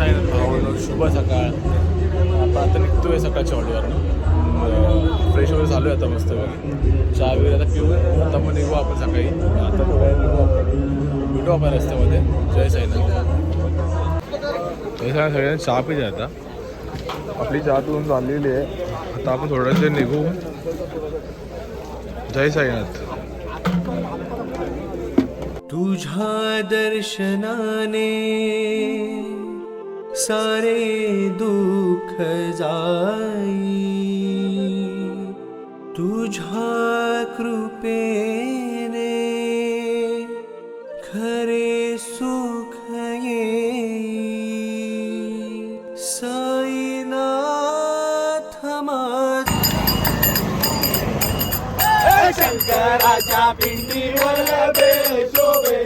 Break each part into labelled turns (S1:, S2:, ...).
S1: साईनाथ शुभ सकाळ. आपण आता निघतोय सकाळच्या ऑडिओवरनं. फ्रेश वगैरे झालो आहे आता मस्त वगैरे चहा वगैरे आता पिऊ. आता पण निघू आपण सकाळी. आता निघू भेटू आपण रस्त्यामध्ये. जय साईनाथ. जय साईनाथ सगळ्यांना चहा पिते आता. आपली चहा पिऊन चाललेली आहे. आता आपण थोडंसे निघू. जय साईनाथ.
S2: तुझ्या दर्शनाने सारे दुख जाई। तुझ्या कृपेने खरे सुख ये येई। साईनाथ शंकराच्या पिंडीवर बेशोभे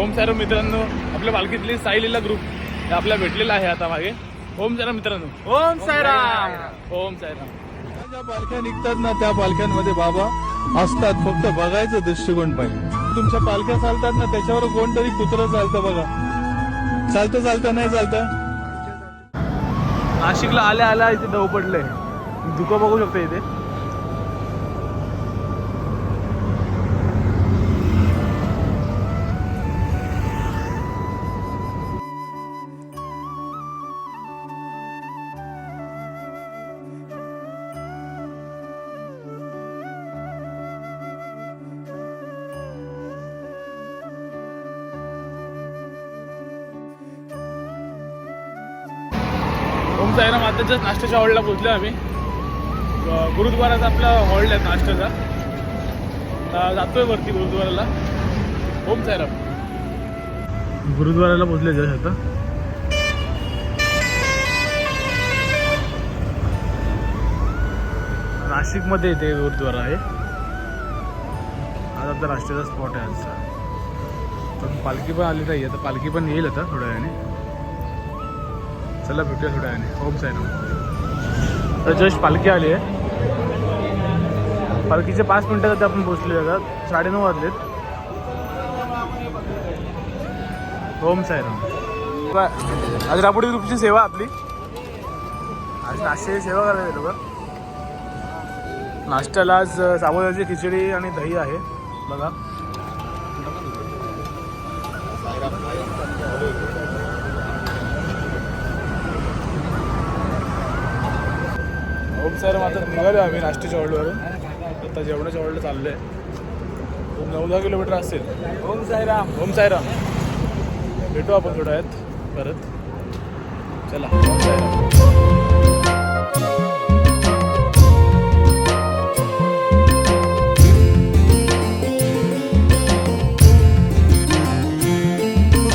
S1: ओम सर मित्रांनो आपल्या पालखीतली साईलीला ग्रुप आपल्याला भेटलेला आहे आता मागे. ओम सर मित्रांनो. ओम साईराम. ओम साईराम.
S3: ज्या पालख्या निघतात ना त्या पालख्यांमध्ये बाबा असतात फक्त बघायचं दृष्टिकोन पाहिजे तुमच्या पालख्या चालतात ना त्याच्यावर कोणतरी कुत्रं चालतं बघा. चालतं चालतं नाही चालतं?
S1: नाशिकला आल्या आल्या इथे दव पडलंय धुकं बघू शकता इथे. ओम ना आताच्याच नाश्त्याच्या हॉलला पोचलो आम्ही. गुरुद्वाराचा आपला हॉल्ड आहे नाश्त्याचा. जातोय वरती गुरुद्वाराला. ओम साईराम. गुरुद्वाराला पोचले जस्ट आता. नाशिकमध्ये इथे गुरुद्वारा आहे. आज आपला नाश्त्याचा स्पॉट आहे आजचा. पण पालखी पण आली नाही आता पालखी पण येईल आता थोड्या वेळाने. चला भेटूया थोड्या वेळाने. ओम साईराम तर जस्ट पालखी आली आहे. पालखीचे पाच मिनटं आता आपण पोचले जातात साडेनऊ वाजलेत. ओम आहे ना आज राबोडी ग्रुपची सेवा आपली. आज नाश्त्याची सेवा करायला लोक नाश्त्याला आज साबुदाची खिचडी आणि दही आहे. बघा. सर आता निघालो आम्ही नाश्त्याच्या ऑर्डरवरून आता जेवणाच्या ऑर्डर चाललं आहे नऊ दहा किलोमीटर असेल. ओम साईराम. ओम साईराम. भेटू आपण थोड्या वेळात परत. चला ओम साईराम.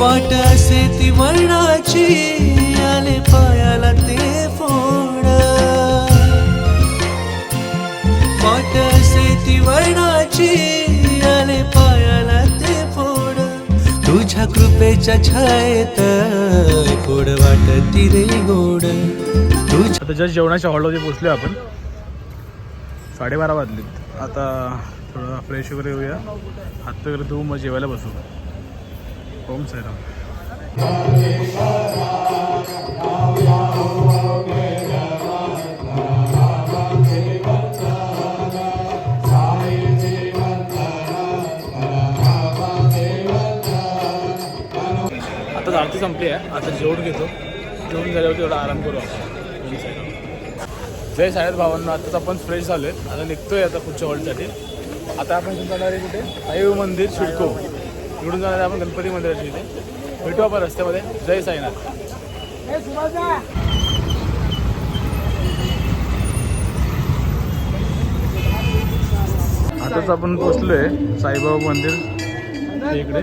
S2: वाट असे ती वर्णाची कृपेच्या छायेत गोड वाटती रे गोड. तुझ्या
S1: आता जस्ट जेवणाच्या हॉलमध्ये पोचलो आपण साडेबारा वाजलेत. आता थोडं फ्रेश वगैरे होऊया हात वगैरे धुवू मग जेवायला बसू. ओम साईराम. आरती संपली आहे. आता जेवण घेतो. जेवण झाल्यावर तेवढा आराम करू आपण. जय साहेब भावांना आताच आपण फ्रेश झालो आहे आता निघतोय आता पुढच्या हॉलसाठी आता आपण जाणार आहे कुठे? साईव मंदिर शिडको. इकडून जाणार आहे आपण गणपती मंदिराच्या इथे. भेटू आपण रस्त्यामध्ये. जय साईनाथ. आताच आपण पोचलो आहे साईबाबा मंदिर इकडे.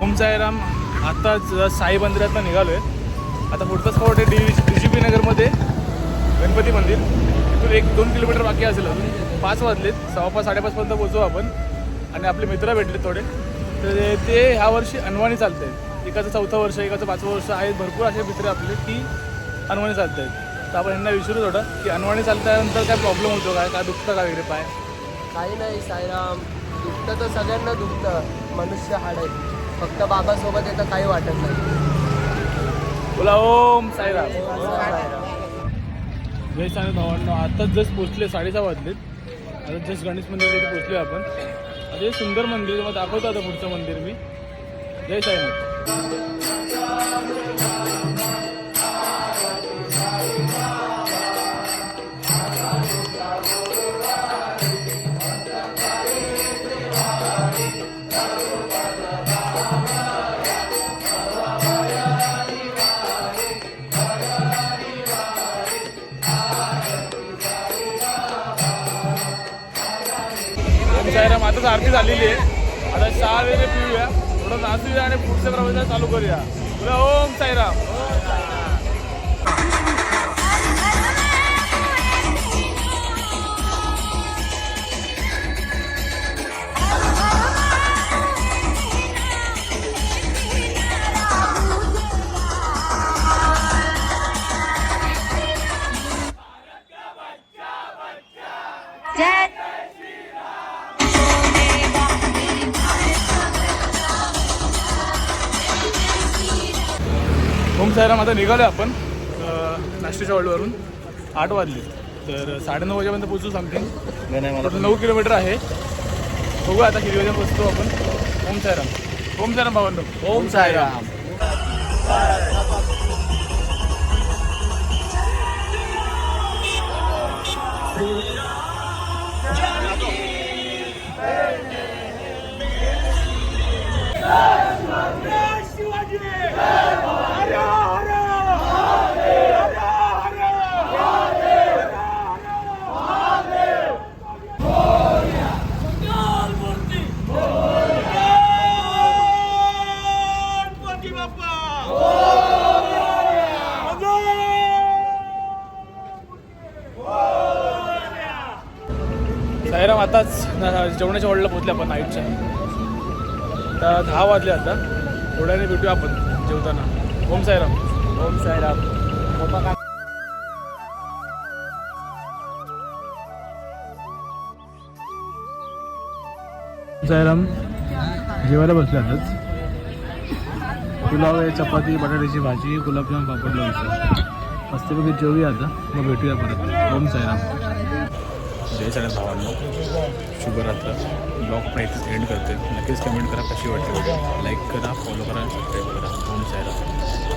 S1: ओम साईराम आता साई मंदिरातनं निघालो आहे आता पुढचा स्पॉट आहे डी डी जी पी नगरमध्ये गणपती मंदिर. तिथून एक दोन किलोमीटर बाकी असेल अजून. पाच वाजलेत. सव्वा पाच साडेपाचपर्यंत पोहोचू आपण. आणि आपले मित्र भेटले थोडे. तर ते- ह्या वर्षी अनवाणी चालत आहेत एकाचं चौथं वर्ष एकाचं पाचवं वर्ष आहेत. भरपूर असे मित्र आपले की अनवाणी चालत आहेत तर आपण यांना विचारू थोडं की अनवाणी चालल्यानंतर काय प्रॉब्लेम होतो काय? काय दुखतं का वगैरे पाय?
S4: काही नाही साईराम. दुखतं तर सगळ्यांना दुखतं. मनुष्य हाड आहे फक्त बाबासोबत येतं काही वाटत नाही.
S1: बोला ओम साईराम. जय साने भावांना आताच जस्ट पोचले साडेसहा वाजलेत. आता जस्ट गणेश मंदिरमध्ये पोचले आपण. आता हे सुंदर मंदिर मग दाखवतो आता पुढचं मंदिर मी. जय साईनाथ. ओम साईराम आताच आरती झालेली आहे. आता चहा वगैरे पिऊया. थोडं नाचूया आणि पुढच्या प्रवचन चालू करूया. तुला ओम साईराम. ओम साईराम आता निघालो आपण. नाश्त्याच्या हॉलवरून आठ वाजले. तर साडेनऊ वाजेपर्यंत पोचू समथिंग टोटल नऊ किलोमीटर आहे. बघू आता किती वाजता पोचतो आपण. ओम साईराम. ओम साईराम भावांनो. ओम साईराम साईराम आताच जेवणाच्या हॉलला पोचले आपण नाईटच्या आता दहा वाजले आता. थोड्याने भेटूया आपण जेवताना. ओम साईराम.
S4: ओम साईराम.
S1: साईराम जेवायला बसले आताच पुलाव आहे चपाती बटाट्याची भाजी गुलाबजाम पापड लोणचं. मस्तपैकी जेवूया आता. मग भेटूया परत. ओम सायराम जय साईराम भावांनो. शुभरात्र. ब्लॉग पण इथेच एंड करते. नक्कीच कमेंट करा कशी वाटते लाईक करा फॉलो करा सबस्क्राईब करा. ओम सायराम